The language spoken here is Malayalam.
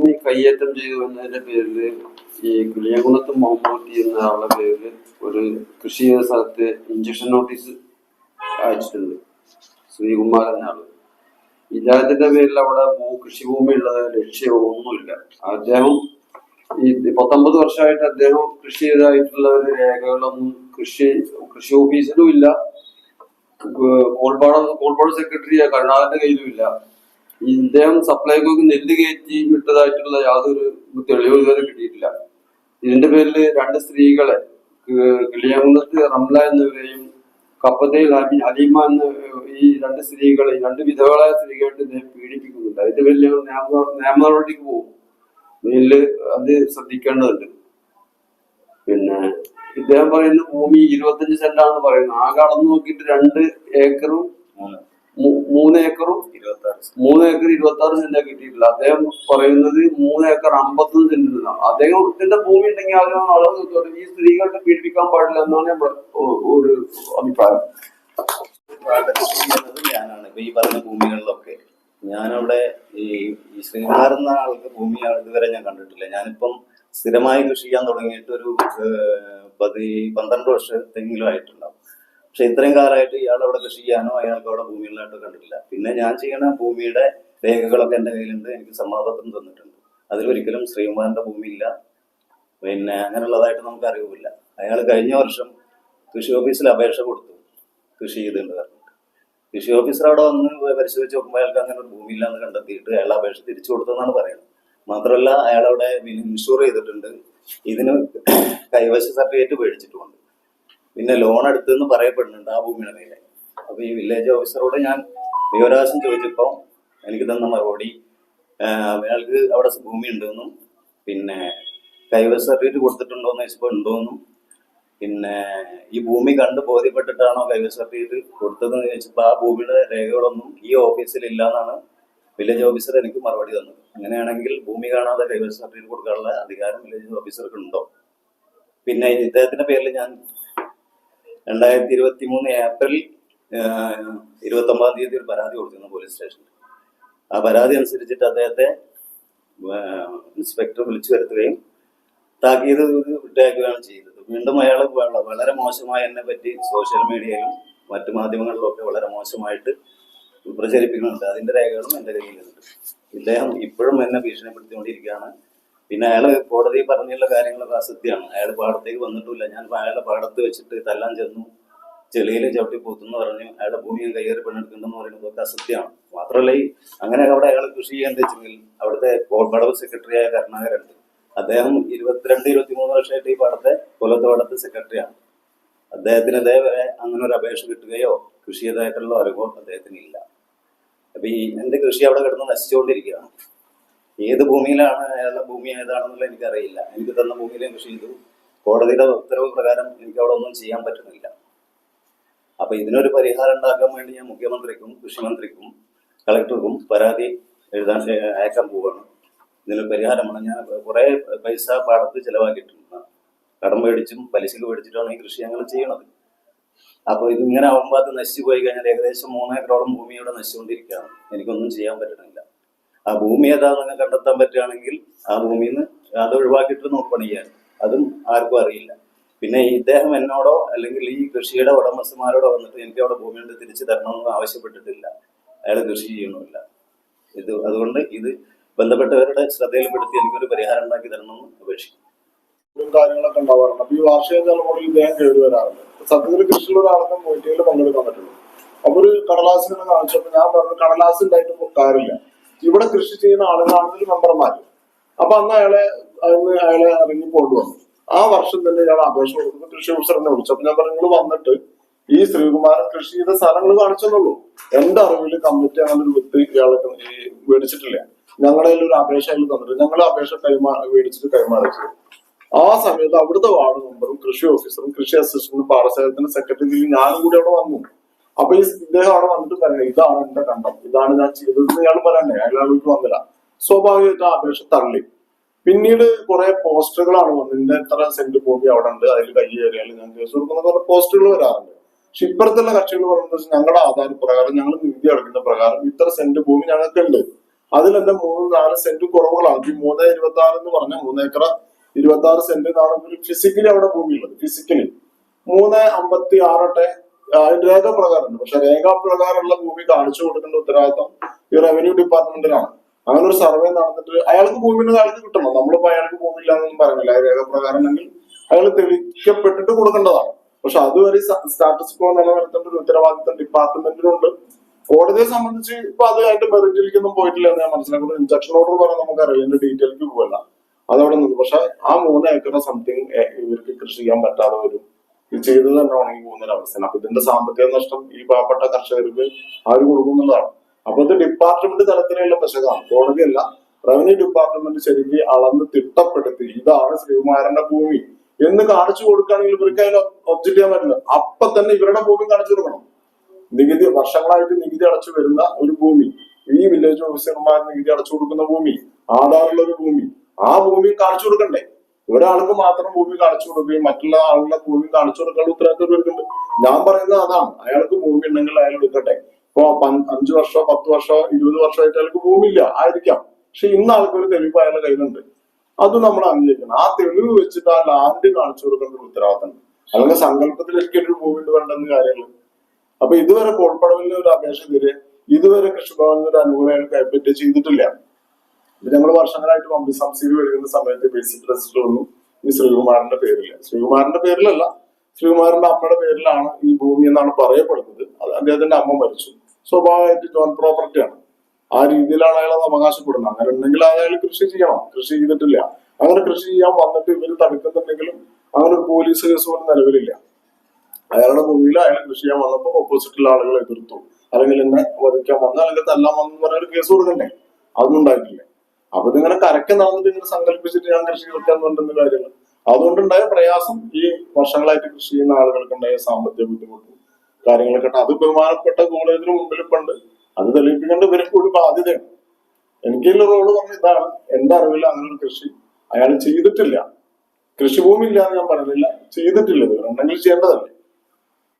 ഭൂമി കയ്യേറ്റം ചെയ്തു എന്നതിന്റെ പേരിൽ ഈ കിളിയകുളത്ത് മമ്മൂട്ടി എന്ന ആളുടെ പേരിൽ ഒരു കൃഷി ചെയ്ത സ്ഥലത്ത് ഇഞ്ചക്ഷൻ നോട്ടീസ് അയച്ചിട്ടുണ്ട്. ശ്രീകുമാർ എന്ന ആൾ. ഇദ്ദേഹത്തിന്റെ പേരിൽ അവിടെ ഭൂ കൃഷിഭൂമി ഉള്ളത് ലക്ഷ്യമോ അദ്ദേഹം ഈ പത്തൊമ്പത് വർഷമായിട്ട് അദ്ദേഹം കൃഷി ചെയ്തതായിട്ടുള്ള ഒരു രേഖകളൊന്നും കൃഷി കൃഷി ഓഫീസിലും ഇല്ല. കോൾപ്പാട കോൾപാട് സെക്രട്ടറി കരുണാകരന്റെ കയ്യിലും ഇല്ല. ഇദ്ദേഹം സപ്ലൈകോക്ക് നെല്ല് കയറ്റി വിട്ടതായിട്ടുള്ള യാതൊരു തെളിവും ഇതുവരെ കിട്ടിയിട്ടില്ല. ഇതിന്റെ പേരിൽ രണ്ട് സ്ത്രീകളെ കി- റംല എന്നിവരെയും കപ്പത്തയിൽ അലീമ എന്ന ഈ രണ്ട് സ്ത്രീകളെ രണ്ട് വിധവകളായ സ്ത്രീകളായിട്ട് ഇദ്ദേഹം പീഡിപ്പിക്കുന്നുണ്ട്. അതിന്റെ പേരിൽ ഞങ്ങൾ നിയമ നടപടിക്ക് പോകും. നെല്ല് അത് ശ്രദ്ധിക്കേണ്ടതുണ്ട്. പിന്നെ ഇദ്ദേഹം പറയുന്ന ഭൂമി ഇരുപത്തഞ്ച് സെന്റാണെന്ന് പറയുന്നത് ആകെ അളന്ന് നോക്കിയിട്ട് രണ്ട് ഏക്കറും മൂന്ന് ഏക്കറും മൂന്ന് ഏക്കർ ഇരുപത്തി ആറ് സെന്റ് കിട്ടിയിട്ടില്ല. അദ്ദേഹം പറയുന്നത് മൂന്ന് ഏക്കർ അമ്പത്തൊന്ന് സെന്റ് എന്നാണ് അദ്ദേഹത്തിന്റെ ഭൂമി ഉണ്ടെങ്കിൽ ആരും അളവ് നോക്കിയോട്ടെ. ഈ സ്ത്രീകൾക്ക് പീഡിപ്പിക്കാൻ പാടില്ല എന്നാണ് നമ്മുടെ ഒരു അഭിപ്രായം. ഞാനാണ്. ഇപ്പൊ ഈ പറഞ്ഞ ഭൂമികളിലൊക്കെ ഞാനവിടെ ഈ ശ്രീകുമാർ എന്ന ആൾക്ക് ഭൂമി ഇതുവരെ ഞാൻ കണ്ടിട്ടില്ല. ഞാനിപ്പം സ്ഥിരമായി കൃഷി ചെയ്യാൻ തുടങ്ങിയിട്ട് ഒരു പതി പന്ത്രണ്ട് വർഷത്തെങ്കിലും ആയിട്ടുണ്ടാവും. പക്ഷെ ഇത്രയും കാലമായിട്ട് ഇയാൾ അവിടെ കൃഷി ചെയ്യാനോ അയാൾക്ക് അവിടെ ഭൂമികളായിട്ടോ കണ്ടിട്ടില്ല. പിന്നെ ഞാൻ ചെയ്യണ ഭൂമിയുടെ രേഖകളൊക്കെ എന്റെ കയ്യിലുണ്ട് എനിക്ക് സമ്മതപത്രം തന്നിട്ടുണ്ട്. അതിലൊരിക്കലും ശ്രീകുമാറിന്റെ ഭൂമിയില്ല പിന്നെ അങ്ങനെയുള്ളതായിട്ട് നമുക്ക് അറിവില്ല. അയാൾ കഴിഞ്ഞ വർഷം കൃഷി ഓഫീസിൽ അപേക്ഷ കൊടുത്തു. കൃഷി ചെയ്തിട്ടുണ്ട് പറഞ്ഞിട്ട്. കൃഷി ഓഫീസർ അവിടെ വന്ന് പരിശോധിച്ച് നോക്കുമ്പോൾ അയാൾക്ക് അങ്ങനെ ഒരു ഭൂമിയില്ല എന്ന് കണ്ടെത്തിയിട്ട് അയാൾ അപേക്ഷ തിരിച്ചു കൊടുത്തെന്നാണ് പറയുന്നത്. മാത്രമല്ല അയാളവിടെ ഇൻഷുർ ചെയ്തിട്ടുണ്ട്. ഇതിന് കൈവശ സർട്ടിഫിക്കറ്റ് മേടിച്ചിട്ടുമുണ്ട്. പിന്നെ ലോൺ എടുത്തെന്ന് പറയപ്പെടുന്നുണ്ട് ആ ഭൂമിയുടെ മേലെ. അപ്പൊ ഈ വില്ലേജ് ഓഫീസറോട് ഞാൻ വിവരാവകാശം ചോദിച്ചപ്പോൾ എനിക്ക് തന്ന മറുപടി അയാൾക്ക് അവിടെ ഭൂമി ഉണ്ടെന്നും പിന്നെ കൈവശ സർട്ടിഫിക്കറ്റ് കൊടുത്തിട്ടുണ്ടോന്ന് ചോദിച്ചപ്പോൾ ഉണ്ടോന്നും പിന്നെ ഈ ഭൂമി കണ്ട് ബോധ്യപ്പെട്ടിട്ടാണോ കൈവശ സർട്ടിഫിക്കറ്റ് കൊടുത്തതെന്ന് ചോദിച്ചപ്പോൾ ആ ഭൂമിയുടെ രേഖകളൊന്നും ഈ ഓഫീസിൽ ഇല്ല എന്നാണ് വില്ലേജ് ഓഫീസർ എനിക്ക് മറുപടി തന്നത്. അങ്ങനെയാണെങ്കിൽ ഭൂമി കാണാതെ കൈവശ സർട്ടിഫിക്കറ്റ് കൊടുക്കാനുള്ള അധികാരം വില്ലേജ് ഓഫീസർക്ക് ഉണ്ടോ? പിന്നെ ഇദ്ദേഹത്തിന്റെ പേരിൽ ഞാൻ രണ്ടായിരത്തി ഇരുപത്തി മൂന്ന് ഏപ്രിൽ ഇരുപത്തി ഒമ്പതാം തീയതി ഒരു പരാതി കൊടുത്തിരുന്നു പോലീസ് സ്റ്റേഷനിൽ. ആ പരാതി അനുസരിച്ചിട്ട് അദ്ദേഹത്തെ ഇൻസ്പെക്ടർ വിളിച്ചു വരുത്തുകയും താക്കീത് വിട്ടയക്കുകയാണ് ചെയ്തത്. വീണ്ടും അയാൾ വളരെ മോശമായി എന്നെ പറ്റി സോഷ്യൽ മീഡിയയിലും മറ്റു മാധ്യമങ്ങളിലും ഒക്കെ വളരെ മോശമായിട്ട് പ്രചരിപ്പിക്കുന്നുണ്ട്. അതിന്റെ രേഖകളും എന്റെ കയ്യിലുണ്ട്. ഇദ്ദേഹം ഇപ്പോഴും എന്നെ ഭീഷണിപ്പെടുത്തിക്കൊണ്ടിരിക്കുകയാണ്. പിന്നെ അയാൾ കോടതി പറഞ്ഞുള്ള കാര്യങ്ങളൊക്കെ അസത്യമാണ്. അയാൾ പാടത്തേക്ക് വന്നിട്ടില്ല ഞാൻ അയാളുടെ പാടത്ത് വെച്ചിട്ട് തല്ലാൻ ചെന്നു. ചെളിയിൽ ചവിട്ടി പോത്തുന്നു പറഞ്ഞു. അയാളുടെ ഭൂമിയും കയ്യേറി പണിയെടുക്കുന്നുണ്ടെന്ന് പറയുന്നതൊക്കെ അസത്യമാണ്. മാത്രമല്ല ഈ അങ്ങനെ അവിടെ അയാൾ കൃഷി ചെയ്യാൻ വെച്ചെങ്കിൽ അവിടുത്തെ കോൾപടവ് സെക്രട്ടറിയായ കരുണാകരുണ്ട് അദ്ദേഹം ഇരുപത്തിരണ്ട് ഇരുപത്തി മൂന്ന് വർഷമായിട്ട് ഈ പാടത്തെ കൊല്ലത്തെ പാടത്തെ സെക്രട്ടറിയാണ്. അദ്ദേഹത്തിന് അതേവരെ അങ്ങനെ ഒരു അപേക്ഷ കിട്ടുകയോ കൃഷി ചെയ്തതായിട്ടുള്ള അറിവോ അദ്ദേഹത്തിന് ഇല്ല. അപ്പൊ ഈ എന്റെ കൃഷി അവിടെ കിടന്ന് നശിച്ചുകൊണ്ടിരിക്കുകയാണ്. ഏത് ഭൂമിയിലാണ് അയാളുടെ ഭൂമി ഏതാണെന്നുള്ള എനിക്കറിയില്ല. എനിക്ക് തന്ന ഭൂമിയിലേയും കൃഷി ചെയ്തു. കോടതിയുടെ ഉത്തരവ് പ്രകാരം എനിക്ക് അവിടെ ഒന്നും ചെയ്യാൻ പറ്റുന്നില്ല. അപ്പൊ ഇതിനൊരു പരിഹാരം ഉണ്ടാക്കാൻ വേണ്ടി ഞാൻ മുഖ്യമന്ത്രിക്കും കൃഷിമന്ത്രിക്കും കളക്ടർക്കും പരാതി എഴുതാൻ അയക്കാൻ പോവാണ്. ഇതിനൊരു പരിഹാരമാണ്. ഞാൻ കുറെ പൈസ പാടത്ത് ചെലവാക്കിയിട്ടുണ്ട്. കടം മേടിച്ചും പലിശക്ക് മേടിച്ചിട്ടാണ് ഈ കൃഷി ഞങ്ങൾ ചെയ്യണത് അപ്പൊ ഇതിങ്ങനെ ആവുമ്പോൾ അത് നശിച്ചു പോയി കഴിഞ്ഞാൽ ഏകദേശം മൂന്നേക്കറോളം ഭൂമി ഇവിടെ നശിച്ചുകൊണ്ടിരിക്കുകയാണ്. എനിക്കൊന്നും ചെയ്യാൻ പറ്റണില്ല ആ ഭൂമി ഏതാണെന്ന് കണ്ടെത്താൻ പറ്റുകയാണെങ്കിൽ ആ ഭൂമിയിൽ നിന്ന് അത് ഒഴിവാക്കിയിട്ട് നമുക്ക് അതും ആർക്കും അറിയില്ല. പിന്നെ ഇദ്ദേഹം എന്നോടോ അല്ലെങ്കിൽ ഈ കൃഷിയുടെ ഉടമസ്ഥന്മാരോടോ വന്നിട്ട് എനിക്ക് അവിടെ ഭൂമി കൊണ്ട് തിരിച്ചു തരണമെന്ന് ആവശ്യപ്പെട്ടിട്ടില്ല. അയാൾ കൃഷി ചെയ്യണമില്ല ഇത് അതുകൊണ്ട് ഇത് ബന്ധപ്പെട്ടവരുടെ ശ്രദ്ധയിൽപ്പെടുത്തി എനിക്കൊരു പരിഹാരം ഉണ്ടാക്കി തരണമെന്ന് അപേക്ഷിക്കും കാര്യങ്ങളൊക്കെ ഉണ്ടാവാറുണ്ട്. അപ്പൊ ഈ വാർഷിക ചലമുറയിൽ ഇദ്ദേഹം സത്യത്തിൽ മൊയ്റ്റയിൽ പങ്കെടുക്കാൻ പറ്റുള്ളൂ അപ്പൊ ഒരു കടലാസ് കാണിച്ചപ്പോ ഞാൻ പറഞ്ഞു കടലാസ് ഉണ്ടായിട്ട് കാര്യമില്ല. ഇവിടെ കൃഷി ചെയ്യുന്ന ആളുകളാണെങ്കിൽ മെമ്പർമാര്. അപ്പൊ അന്ന് അയാളെ അന്ന് അയാളെ ഇറങ്ങി കൊണ്ടുവന്നു. ആ വർഷം തന്നെ ഇയാൾ അപേക്ഷ കൊടുക്കുന്നു. കൃഷി ഓഫീസറിനെ വിളിച്ചു. അപ്പൊ ഞാൻ പറഞ്ഞു വന്നിട്ട് ഈ ശ്രീകുമാരൻ കൃഷി ചെയ്ത സ്ഥലങ്ങൾ കാണിച്ചെന്നുള്ളൂ. എന്റെ അറിവിൽ കമ്മിറ്റി അങ്ങനെ ഒരു വിത്ത് ഇയാളെ ഈ മേടിച്ചിട്ടില്ല. കയ്യിൽ ഒരു അപേക്ഷ അതിൽ തന്നിട്ട് ഞങ്ങൾ അപേക്ഷ കൈമാ മേടിച്ചിട്ട് കൈമാറിച്ചു ആ സമയത്ത് അവിടുത്തെ വാർഡ് മെമ്പറും കൃഷി ഓഫീസറും കൃഷി അസിസ്റ്റന്റും പാടശേഖരത്തിന്റെ സെക്രട്ടറിയും ഞാനും കൂടി അവിടെ വന്നു. അപ്പൊ ഈ ഇദ്ദേഹം അവിടെ വന്നിട്ട് പറയുന്നത് ഇതാണ് എന്റെ കണ്ടം. ഇതാണ് ഞാൻ ചെയ്തത്. ഇയാൾ പറയണ്ടേ വീട്ടിൽ വന്നില്ല. സ്വാഭാവികമായിട്ട് ആ അപേക്ഷ തള്ളി. പിന്നീട് കുറെ പോസ്റ്ററുകളാണ് വന്നത്. ഇന്ന എത്ര സെന്റ് ഭൂമി അവിടെ ഉണ്ട്. അതിൽ കൈ കയറിയാൽ ഞാൻ കേസ് കൊടുക്കുന്ന കുറെ പോസ്റ്ററുകൾ വരാറുണ്ട്. പക്ഷെ ഇപ്പുറത്തുള്ള കക്ഷികൾ പറയുന്നത് ഞങ്ങളുടെ ആധാര പ്രകാരം ഞങ്ങൾ നികുതി അടക്കുന്ന പ്രകാരം ഇത്ര സെന്റ് ഭൂമി ഞങ്ങൾക്കുണ്ട്. ഉണ്ട് അതിലെന്റെ മൂന്ന് നാല് സെന്റ് കുറവുകളാണ്. ഈ മൂന്ന് ഇരുപത്തി ആറ് എന്ന് പറഞ്ഞ മൂന്ന് ഏക്കർ ഇരുപത്തി ആറ് സെന്റ് എന്നാണ് ഫിസിക്കലി അവിടെ ഭൂമിയുള്ളത്. ഫിസിക്കലി മൂന്ന് അമ്പത്തി ആറട്ടെ രേഖാപ്രകാരമുണ്ട്. പക്ഷെ രേഖാപ്രകാരമുള്ള ഭൂമി കാണിച്ചു കൊടുക്കേണ്ട ഉത്തരവാദിത്തം ഈ റവന്യൂ ഡിപ്പാർട്ട്മെന്റിനാണ് അങ്ങനെ ഒരു സർവേ നടന്നിട്ട് അയാൾക്ക് ഭൂമിന്റെ അയാൾക്ക് കിട്ടണം. നമ്മളിപ്പോ അയാൾക്ക് ഭൂമി ഇല്ലാന്നൊന്നും പറഞ്ഞില്ല. ആ രേഖാപ്രകാരം ഉണ്ടെങ്കിൽ അയാൾ തെളിയിക്കപ്പെട്ടിട്ട് കൊടുക്കേണ്ടതാണ്. പക്ഷെ അതുവരെ സ്റ്റാറ്റസ് കോ നിലനിർത്തേണ്ട ഒരു ഉത്തരവാദിത്തം ഡിപ്പാർട്ട്മെന്റിനുണ്ട് കോടതിയെ സംബന്ധിച്ച് ഇപ്പൊ അത് അതിന്റെ പോയിട്ടില്ല എന്ന് ഞാൻ മനസ്സിലാക്കുന്നത് ഇൻജക്ഷൻ ഓർഡർ പറഞ്ഞാൽ നമുക്കറിയാം. അതിന്റെ ഡീറ്റെയിലേക്ക് പോകല്ല അതവിടെ നിന്ന്. പക്ഷെ ആ മൂന്ന് ഏക്കർ സംതിങ് ഇവർക്ക് കൃഷി ചെയ്യാൻ പറ്റാതെ വരും. ഇത് ചെയ്തത് തന്നെ ഉണങ്ങി പോകുന്ന അവസ്ഥയാണ്. അപ്പൊ ഇതിന്റെ സാമ്പത്തിക നഷ്ടം ഈ പാവപ്പെട്ട കർഷകർക്ക് ആര് കൊടുക്കുന്നതാണ് അപ്പൊ ഇത് ഡിപ്പാർട്ട്മെന്റ് തലത്തിലുള്ള പെശകാണ് കോടതിയല്ല റവന്യൂ ഡിപ്പാർട്ട്മെന്റ് ശരിക്ക് അളന്ന് തിട്ടപ്പെടുത്തി ഇതാണ് ശ്രീകുമാരന്റെ ഭൂമി എന്ന് കാണിച്ചു കൊടുക്കുകയാണെങ്കിൽ ഇവർക്ക് അതിന് ഒബ്ജക്ട് ചെയ്യാൻ പറ്റില്ല. അപ്പൊ തന്നെ ഇവരുടെ ഭൂമി കാണിച്ചു കൊടുക്കണം. നികുതി വർഷങ്ങളായിട്ട് നികുതി അടച്ചു വരുന്ന ഒരു ഭൂമി ഈ വില്ലേജ് ഓഫീസർമാർ നികുതി അടച്ചു കൊടുക്കുന്ന ഭൂമി ആധാറുള്ള ഒരു ഭൂമി ആ ഭൂമി കാണിച്ചു കൊടുക്കണ്ടേ? ഒരാൾക്ക് മാത്രം ഭൂമി കാണിച്ചു കൊടുക്കുകയും മറ്റുള്ള ആളുടെ ഭൂമി കാണിച്ചു കൊടുക്കാനുള്ള ഉത്തരവാദിത്വം ഇവർക്കുണ്ട് ഞാൻ പറയുന്നത് അതാണ്. അയാൾക്ക് ഭൂമി ഉണ്ടെങ്കിൽ അയാൾ എടുക്കട്ടെ. ഇപ്പൊ അഞ്ചു വർഷമോ പത്ത് വർഷമോ ഇരുപത് വർഷമായിട്ട് അയാൾക്ക് ഭൂമിയില്ല ആയിരിക്കാം. പക്ഷെ ഇന്ന് ആൾക്ക് ഒരു തെളിവ് അയാളുടെ കയ്യിലുണ്ട്. അത് നമ്മൾ അംഗീകരിക്കണം. ആ തെളിവ് വെച്ചിട്ട് ആ ലാൻഡ് കാണിച്ചു കൊടുക്കേണ്ട ഉത്തരവാദിത്തം അല്ലെങ്കിൽ സങ്കല്പത്തിൽ ഒരു ഭൂമി വേണ്ടെന്ന് കാര്യങ്ങൾ അപ്പൊ ഇതുവരെ കോൾപ്പടവിൽ ഒരു അപേക്ഷ തരെ ഇതുവരെ കൃഷിഭവനിൽ ഒരു അനുകൂലം കൈപ്പറ്റി ചെയ്തിട്ടില്ല. ഇത് ഞങ്ങൾ വർഷങ്ങളായിട്ട് പമ്പി സബ്സിഡി വരുന്ന സമയത്ത് ബേസിക് രജിസ്റ്റർ ഒന്നും ഈ ശ്രീകുമാറിന്റെ പേരില്ല ശ്രീകുമാറിന്റെ പേരിലല്ല ശ്രീകുമാറിന്റെ അമ്മയുടെ പേരിലാണ് ഈ ഭൂമി എന്നാണ് പറയപ്പെടുന്നത്. അത് അദ്ദേഹത്തിന്റെ അമ്മ മരിച്ചു. സ്വാഭാവികമായിട്ട് ജോൺ പ്രോപ്പർട്ടിയാണ് ആ രീതിയിലാണ് അയാൾ അത് അവകാശപ്പെടുന്നത്. അങ്ങനെ ഉണ്ടെങ്കിൽ അയാൾ കൃഷി ചെയ്യണം. കൃഷി ചെയ്തിട്ടില്ല. അങ്ങനെ കൃഷി ചെയ്യാൻ വന്നിട്ട് ഇവർ തടുക്കുന്നുണ്ടെങ്കിലും അങ്ങനെ ഒരു പോലീസ് കേസ് പോലും നിലവിലില്ല. അയാളുടെ ഭൂമിയിൽ അയാൾ കൃഷി ചെയ്യാൻ വന്നപ്പോൾ ഓപ്പോസിറ്റുള്ള ആളുകൾ എതിർത്തു. അല്ലെങ്കിൽ എന്നെ വധിക്കാൻ വന്നു അല്ലെങ്കിൽ തല്ലാൻ വന്നു പറഞ്ഞ ഒരു കേസ് കൊടുക്കണ്ടേ? അതൊന്നും ഉണ്ടായിട്ടില്ല. അപ്പൊ ഇതിങ്ങനെ കരക്കെ നടന്നിട്ട് ഇങ്ങനെ സങ്കല്പിച്ചിട്ട് ഞാൻ കൃഷി വെക്കാൻ വേണ്ടുന്ന കാര്യങ്ങൾ. അതുകൊണ്ടുണ്ടായ പ്രയാസം ഈ വർഷങ്ങളായിട്ട് കൃഷി ചെയ്യുന്ന ആളുകൾക്ക് ഉണ്ടായ സാമ്പത്തിക ബുദ്ധിമുട്ടും കാര്യങ്ങളൊക്കെ. അത് ബഹുമാനപ്പെട്ട കോളേജിന് മുമ്പിൽ ഇപ്പുണ്ട് അത് തെളിയിപ്പിക്കേണ്ട ഇവർക്ക് ഒരു ബാധ്യതയാണ്. എനിക്കുള്ള റോൾ പറഞ്ഞ ഇതാണ്. എന്റെ അറിവിൽ അങ്ങനെ കൃഷി അയാൾ ചെയ്തിട്ടില്ല. കൃഷിഭൂമി ഇല്ല എന്ന് ഞാൻ പറഞ്ഞില്ല ചെയ്തിട്ടില്ല. ഇത് ഉണ്ടെങ്കിൽ ചെയ്യേണ്ടതല്ലേ?